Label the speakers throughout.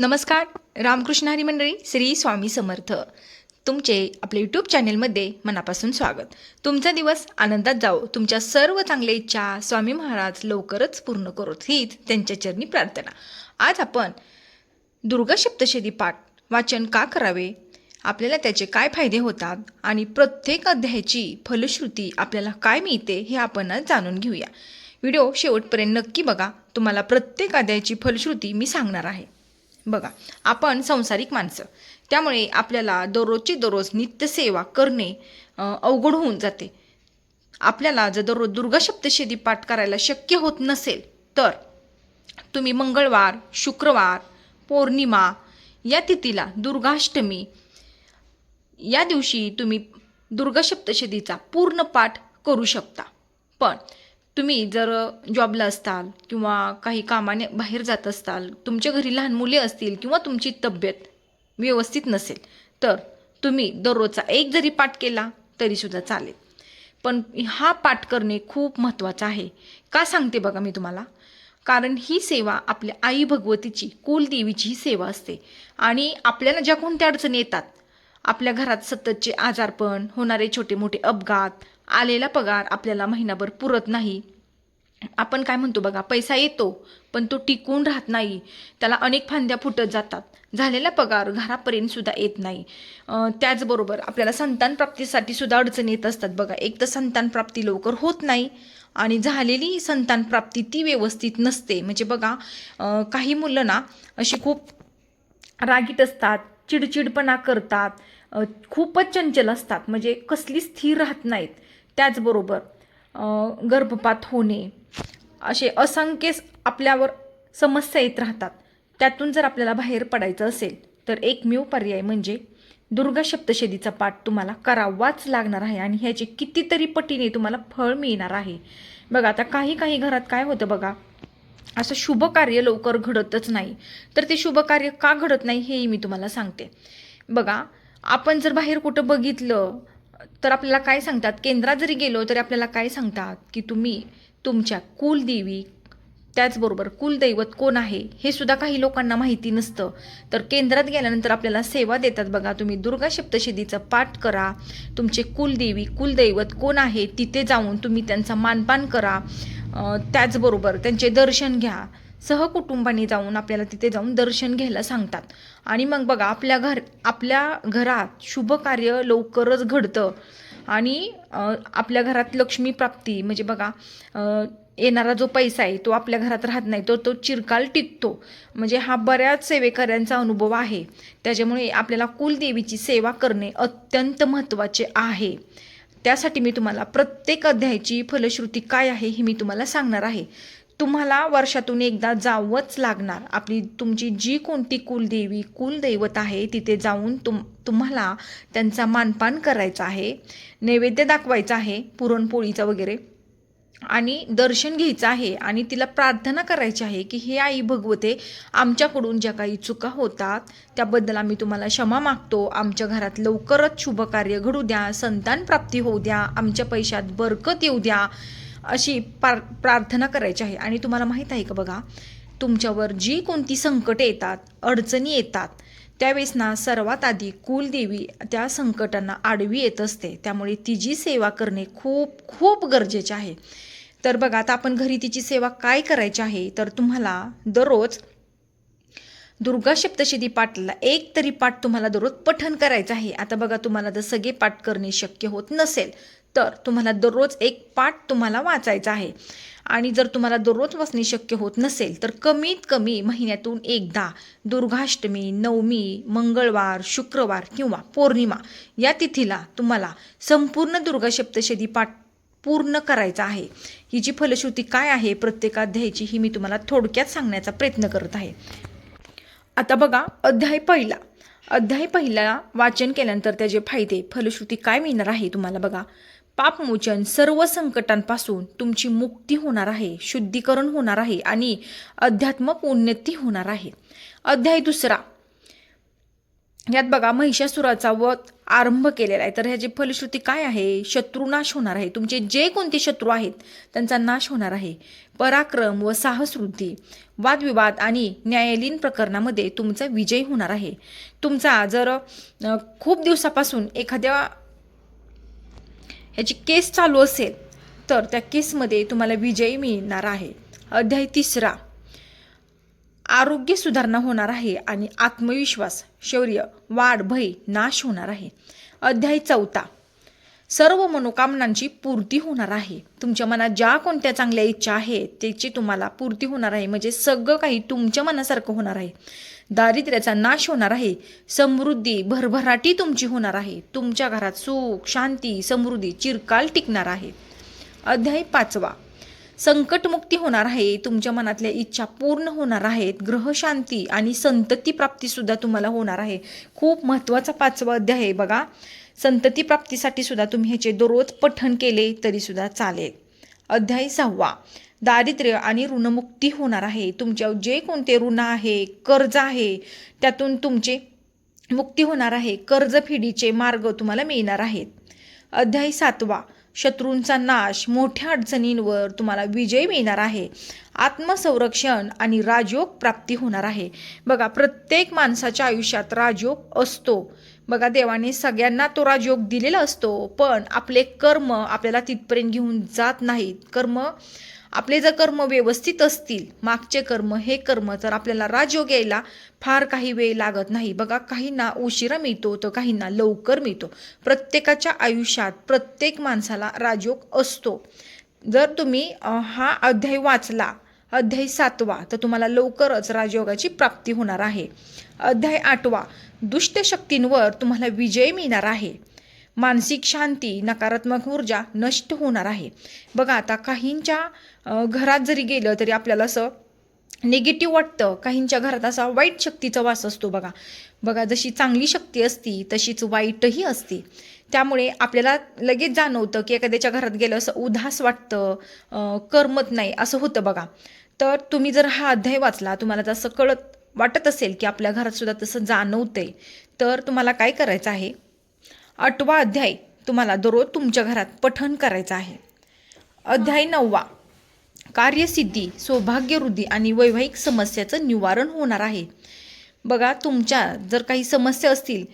Speaker 1: नमस्कार रामकृष्ण हरी मंडळी श्री स्वामी समर्थ. तुमचे आपल्या यूट्यूब चॅनेलमध्ये मनापासून स्वागत. तुमचा दिवस आनंदात जाओ तुमच्या सर्व चांगल्या इच्छा स्वामी महाराज लवकरच पूर्ण करोत. हीच त्यांच्या चरणी प्रार्थना. आज आपण दुर्गा सप्तशती पाठ वाचन का करावे? आपल्याला त्याचे काय फायदे होतात? आणि प्रत्येक अध्यायाची फलश्रुती आपल्याला काय मिळते? हे आपण आज जाणून घेऊया. व्हिडिओ शेवटपर्यंत नक्की बघा. तुम्हाला प्रत्येक अध्यायाची फलश्रुती मी सांगणार आहे. बघा आपण संसारिक माणसं. त्यामुळे आपल्याला दररोजची दररोज नित्यसेवा करणे अवघड होऊन जाते. आपल्याला जर दररोज दुर्गा पाठ करायला शक्य होत नसेल तर तुम्ही मंगळवार शुक्रवार पौर्णिमा या तिथीला दुर्गाष्टमी या दिवशी तुम्ही दुर्गा सप्तशतीचा पूर्ण पाठ करू शकता. पण तुम्ही जर जॉबला असताल किंवा काही कामाने बाहेर जात असताल तुमच्या घरी लहान मुले असतील किंवा तुमची तब्येत व्यवस्थित नसेल तर तुम्ही दररोजचा एक जरी पाठ केला तरीसुद्धा चालेल. पण हा पाठ करणे खूप महत्त्वाचं आहे. का सांगते बघा मी तुम्हाला? कारण ही सेवा आपल्या आई भगवतीची कुलदेवीची ही सेवा असते. आणि आपल्याला ज्या कोणत्या अडचणी येतात आपल्या घरात सततचे आजारपण होणारे छोटे मोठे अपघात आलेला पगार आपल्याला महिनाभर पुरत नाही. आपण काय म्हणतो बघा पैसा येतो पण तो टिकून राहत नाही. त्याला अनेक फांद्या फुटत जातात. झालेला पगार घरापर्यंत सुद्धा येत नाही. त्याचबरोबर आपल्याला संतान प्राप्तीसाठी सुद्धा अडचणी येत असतात बघा. एक तर संतान प्राप्ती लवकर होत नाही आणि झालेली संतान प्राप्ती ती व्यवस्थित नसते. म्हणजे बघा काही मुलं ना अशी खूप रागीट असतात चिडचिडपणा करतात खूपच चंचल असतात. म्हणजे कसली स्थिर राहत नाहीत. त्याचबरोबर गर्भपात होणे असे असंख्य आपल्यावर समस्या येत राहतात. त्यातून जर आपल्याला बाहेर पडायचं असेल तर एकमेव पर्याय म्हणजे दुर्गा सप्तशतीचा पाठ तुम्हाला करावाच लागणार आहे आणि ह्याचे कितीतरी पटीने तुम्हाला फळ मिळणार आहे. बघा आता काही काही घरात काय होतं बघा असं शुभ कार्य लवकर घडतच नाही. तर ते शुभ कार्य का घडत नाही हेही मी तुम्हाला सांगते. बघा आपण जर बाहेर कुठं बघितलं तर आपल्याला काय सांगतात? केंद्रात जरी गेलो तरी आपल्याला काय सांगतात? की तुम्ही तुमच्या कुलदेवी त्याचबरोबर कुलदैवत कोण आहे? हे सुद्धा काही लोकांना माहिती नसतं. तर केंद्रात गेल्यानंतर आपल्याला सेवा देतात बघा. तुम्ही दुर्गा सप्तशतीचा पाठ करा. तुमचे कुलदेवी कुलदैवत कोण आहे? तिथे जाऊन तुम्ही त्यांचा मानपान करा. त्याचबरोबर त्यांचे दर्शन घ्या. सहकुटुंबाने जाऊन आपल्याला तिथे जाऊन दर्शन घ्यायला सांगतात. आणि मग बघा आपल्या घर आपल्या घरात शुभ कार्य लवकरच घडतं. आणि आपल्या घरात लक्ष्मी प्राप्ती म्हणजे बघा येणारा जो पैसा आहे तो आपल्या घरात राहत नाही तो तो चिरकाल टिकतो. म्हणजे हा बऱ्याच सेवेकऱ्यांचा अनुभव आहे. त्याच्यामुळे आपल्याला कुलदेवीची सेवा करणे अत्यंत महत्त्वाचे आहे. त्यासाठी मी तुम्हाला प्रत्येक अध्यायाची फलश्रुती काय आहे हे मी तुम्हाला सांगणार आहे. तुम्हाला वर्षातून एकदा जावंच लागणार. आपली तुमची जी कोणती कुलदेवी कुलदैवत आहे तिथे जाऊन तुम तुम्हाला त्यांचा मानपान करायचा आहे नैवेद्य दाखवायचा आहे पुरणपोळीचा वगैरे. आणि दर्शन घ्यायचं आहे आणि तिला प्रार्थना करायची आहे की हे आई भगवते आमच्याकडून ज्या काही चुका होतात त्याबद्दल आम्ही तुम्हाला क्षमा मागतो. आमच्या घरात लवकरच शुभकार्य घडू द्या संतान प्राप्ती होऊ द्या आमच्या पैशात बरकत येऊ द्या. अशी पार प्रार्थना करायची आहे. आणि तुम्हाला माहीत आहे का बघा तुमच्यावर जी कोणती संकटे येतात अडचणी येतात त्यावेळेस ना सर्वात आधी कुलदेवी त्या संकटांना आडवी येत असते. त्यामुळे तिची सेवा करणे खूप खूप गरजेचे आहे. तर बघा आता आपण घरी तिची सेवा काय करायची आहे? तर तुम्हाला दररोज दुर्गा सप्तशती पाठला एक तरी पाठ तुम्हाला दररोज पठण करायचं आहे. आता बघा तुम्हाला जर सगळे पाठ करणे शक्य होत नसेल तर तुम्हाला दररोज एक पाठ तुम्हाला वाचायचा आहे. आणि जर तुम्हाला दररोज वाचणे शक्य होत नसेल तर कमीत कमी महिन्यातून एकदा दुर्गाष्टमी नवमी मंगळवार शुक्रवार किंवा पौर्णिमा या तिथीला तुम्हाला संपूर्ण दुर्गा सप्तशती पाठ पूर्ण करायचा आहे. हिची फलश्रुती काय आहे प्रत्येक अध्यायाची ही मी तुम्हाला थोडक्यात सांगण्याचा प्रयत्न करत आहे. आता बघा अध्याय पहिला. अध्याय पहिला वाचन केल्यानंतर त्याचे फायदे फलश्रुती काय मिळणार आहे तुम्हाला बघा. पापमोचन सर्व संकटांपासून तुमची मुक्ती होणार आहे शुद्धीकरण होणार आहे आणि अध्यात्मक उन्नती होणार आहे. अध्याय दुसरा. यात बघा महिषासुराचा वध आरंभ केलेला आहे. तर ह्याची फलश्रुती काय आहे? शत्रुनाश होणार आहे. तुमचे जे कोणते शत्रू आहेत त्यांचा नाश होणार आहे. पराक्रम व साहसवृद्धी वादविवाद आणि न्यायालयीन प्रकरणामध्ये तुमचा विजय होणार आहे. तुमचा जर खूप दिवसापासून एखाद्या ह्याची केस चालू असेल तर त्या केसमध्ये तुम्हाला विजय मिळणार आहे. अध्याय तिसरा. आरोग्य सुधारणा होणार आहे आणि आत्मविश्वास शौर्य वाढ भय नाश होणार आहे. अध्याय चौथा. सर्व मनोकामनांची पूर्ती होणार आहे. तुमच्या मनात ज्या कोणत्या चांगल्या इच्छा आहेत त्याची तुम्हाला पूर्ती होणार आहे. म्हणजे सगळं काही तुमच्या मनासारखं होणार आहे. दारिद्र्याचा नाश होणार आहे. समृद्धी भरभराटी तुमची होणार आहे. तुमच्या घरात सुख शांती समृद्धी चिरकाल टिकणार आहे. अध्याय पाचवा. संकटमुक्ती होणार आहे. तुमच्या मनातल्या इच्छा पूर्ण होणार आहेत. ग्रहशांती आणि संतती प्राप्तीसुद्धा तुम्हाला होणार आहे. खूप महत्त्वाचा पाचवा अध्याय आहे बघा. संतती प्राप्तीसाठी सुद्धा तुम्ही ह्याचे दररोज पठण केले तरीसुद्धा चालेल. अध्याय सहावा. दारिद्र्य आणि ऋणमुक्ती होणार आहे. तुमच्या जे कोणते ऋण आहे कर्ज आहे त्यातून तुमचे मुक्ती होणार आहे. कर्जफेडीचे मार्ग तुम्हाला मिळणार आहेत. अध्याय सातवा. शत्रूंचा नाश मोठ्या अडचणींवर तुम्हाला विजय मिळणार आहे. आत्मसंरक्षण आणि राजयोग प्राप्ती होणार आहे. बघा प्रत्येक माणसाच्या आयुष्यात राजयोग असतो. बघा देवाने सगळ्यांना तो राजयोग दिलेला असतो पण आपले कर्म आपल्याला तिथपर्यंत घेऊन जात नाहीत. कर्म आपले जर कर्म व्यवस्थित असतील मागचे कर्म हे कर्म तर आपल्याला राजयोग यायला फार काही वेळ लागत नाही. बघा काहींना उशिरा मिळतो तर काहींना लवकर मिळतो. प्रत्येकाच्या आयुष्यात प्रत्येक माणसाला राजयोग असतो. जर तुम्ही हा अध्याय वाचला अध्याय सातवा तर तुम्हाला लवकरच राजयोगाची प्राप्ती होणार आहे. अध्याय आठवा दुष्ट शक्तींवर तुम्हाला विजय मिळणार आहे. मानसिक शांती नकारात्मक ऊर्जा नष्ट होणार आहे. बघा आता काहींच्या घरात जरी गेलं तरी आपल्याला असं निगेटिव्ह वाटतं. काहींच्या घरात असा वाईट शक्तीचा वास असतो बघा. बघा जशी चांगली शक्ती असती तशीच वाईटही असते. त्यामुळे आपल्याला लगेच जाणवतं की एखाद्याच्या घरात गेलं असं उदास वाटतं करमत नाही असं होतं बघा. तर तुम्ही जर हा अध्याय वाचला तुम्हाला जसं कळत वाटत असेल की आपल्या घरात सुद्धा तसं जाणवतंय तर तुम्हाला काय करायचं आहे? आठवा अध्याय तुम्हाला दररोज तुमच्या घरात पठण करायचं आहे. अध्याय नववा. कार्यसिद्धी सौभाग्यवृद्धी आणि वैवाहिक समस्याचं निवारण होणार आहे. बघा तुमच्या जर काही समस्या असतील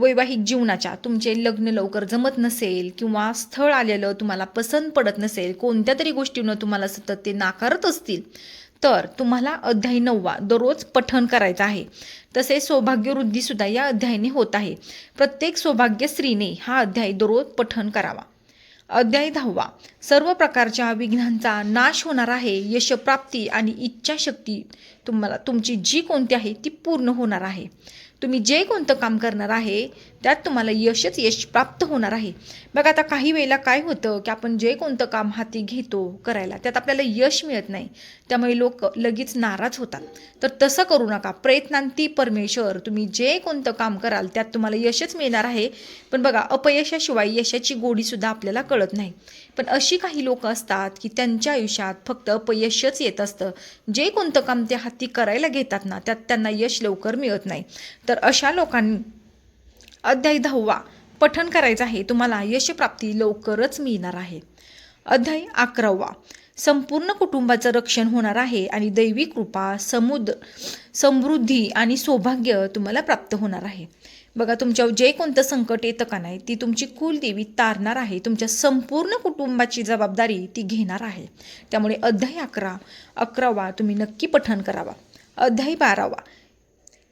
Speaker 1: वैवाहिक जीवनाच्या तुमचे लग्न लवकर जमत नसेल किंवा स्थळ आलेलं तुम्हाला पसंत पडत नसेल कोणत्या तरी गोष्टीनं तुम्हाला सतत ते नाकारत असतील तर तुम्हाला अध्याय नववा दररोज पठण करायचं आहे. तसेच सौभाग्यवृद्धीसुद्धा या अध्यायाने होत आहे. प्रत्येक सौभाग्य स्त्रीने हा अध्याय दररोज पठण करावा. अध्याय दहावा. सर्व प्रकारच्या विघ्नांचा नाश होणार आहे. यशप्राप्ती आणि इच्छाशक्ती तुम्हाला तुमची जी कोणती आहे ती पूर्ण होणार आहे. तुम्ही जे कोणतं काम करणार आहे त्यात तुम्हाला यशच यश प्राप्त होणार आहे. बघा आता काही वेळेला काय होतं की आपण जे कोणतं काम हाती घेतो करायला त्यात आपल्याला यश मिळत नाही. त्यामुळे लोक लगेच नाराज होतात. तर तसं करू नका. प्रयत्नांती परमेश्वर तुम्ही जे कोणतं काम कराल त्यात तुम्हाला यशच मिळणार आहे. पण बघा अपयशाशिवाय यशाची गोडीसुद्धा आपल्याला कळत नाही. पण अशी काही लोक असतात की त्यांच्या आयुष्यात फक्त अपयशच येत असतं. जे कोणतं काम ते हाती करायला घेतात ना त्यात त्यांना यश लवकर मिळत नाही. तर अशा लोकांनी अध्याय दहावा पठण करायचं आहे. तुम्हाला यशप्राप्ती लवकरच मिळणार आहे. अध्याय अकरावा संपूर्ण कुटुंबाचं रक्षण होणार आहे आणि दैवी कृपा समुद्र समृद्धी आणि सौभाग्य तुम्हाला प्राप्त होणार आहे. बघा तुमच्यावर जे कोणतं संकट येतं का नाही ती तुमची कुलदेवी तारणार आहे. तुमच्या संपूर्ण कुटुंबाची जबाबदारी ती घेणार आहे. त्यामुळे अध्याय अकरा अकरावा तुम्ही नक्की पठण करावा. अध्याय बारावा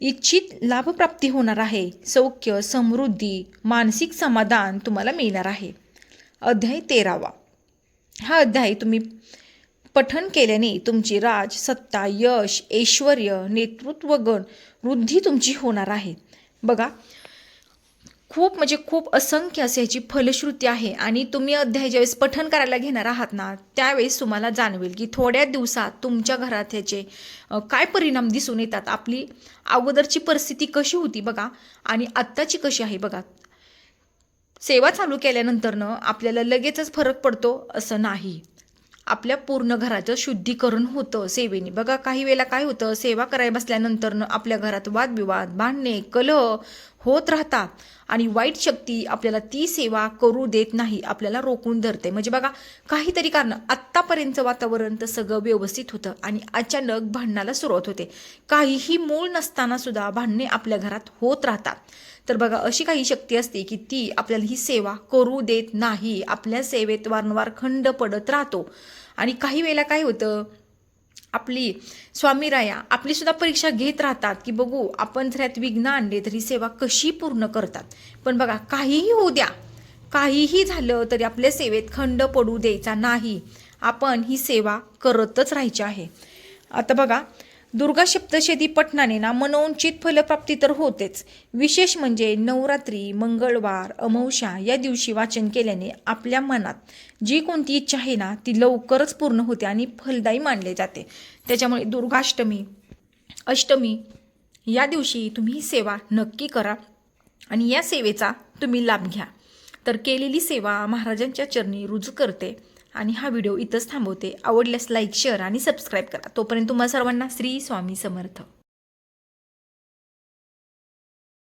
Speaker 1: इच्छित लाभप्राप्ती होणार आहे. सौख्य समृद्धी मानसिक समाधान तुम्हाला मिळणार आहे. अध्याय तेरावा. हा अध्याय तुम्ही पठण केल्याने तुमची राज सत्ता यश ऐश्वर नेतृत्व गण वृद्धी तुमची होणार आहे. बघा खूप म्हणजे खूप असंख्य असे ह्याची फलश्रुती आहे आणि तुम्ही अध्याय ज्यावेळेस पठन करायला घेणार आहात ना त्यावेळेस तुम्हाला जाणवेल की थोड्या दिवसात तुमच्या घरात ह्याचे काय परिणाम दिसून येतात आपली अगोदरची परिस्थिती कशी होती बघा आणि आत्ताची कशी आहे बघा. सेवा चालू केल्यानंतरनं आपल्याला लगेचच फरक पडतो असं नाही. आपल्या पूर्ण घराचं शुद्धीकरण होतं सेवेने. बघा काही वेळेला काय होतं सेवा करायला बसल्यानंतर आपल्या घरात वादविवाद भांडणे कलह होत राहतात. आणि वाईट शक्ती आपल्याला ती सेवा करू देत नाही आपल्याला रोखून धरते. म्हणजे बघा काहीतरी कारण आत्तापर्यंतचं वातावरण तर सगळं व्यवस्थित होतं आणि अचानक भांडणाला सुरुवात होते. काहीही मूळ नसताना सुद्धा भांडणे आपल्या घरात होत राहतात. तर बघा अशी काही शक्ती असते की ती आपल्याला ही सेवा करू देत नाही. आपल्या सेवेत वारंवार खंड पडत राहतो. आणि काही वेळेला काय होतं आपली स्वामी राया आपली सुद्धा परीक्षा घेत राहतात की बघू आपण जर यात विघ्न आणले तर ही सेवा कशी पूर्ण करतात. पण बघा काहीही होऊ द्या. काहीही झालं तरी आपल्या सेवेत खंड पडू द्यायचा नाही. आपण ही सेवा करतच राहायची आहे. आता बघा दुर्गा सप्तशती पठणाने ना मनोंचित फलप्राप्ती तर होतेच. विशेष म्हणजे नवरात्री मंगळवार अमावशा या दिवशी वाचन केल्याने आपल्या मनात जी कोणती इच्छा आहे ना ती लवकरच पूर्ण होते आणि फलदायी मानले जाते. त्याच्यामुळे दुर्गाष्टमी अष्टमी या दिवशी तुम्ही सेवा नक्की करा आणि या सेवेचा तुम्ही लाभ घ्या. तर केलेली सेवा महाराजांच्या चरणी रुजू करते. आणि हा व्हिडिओ इथंच थांबवते. आवडल्यास लाईक शेअर आणि सबस्क्राईब करा. तोपर्यंत तुम्हा सर्वांना श्री स्वामी समर्थ.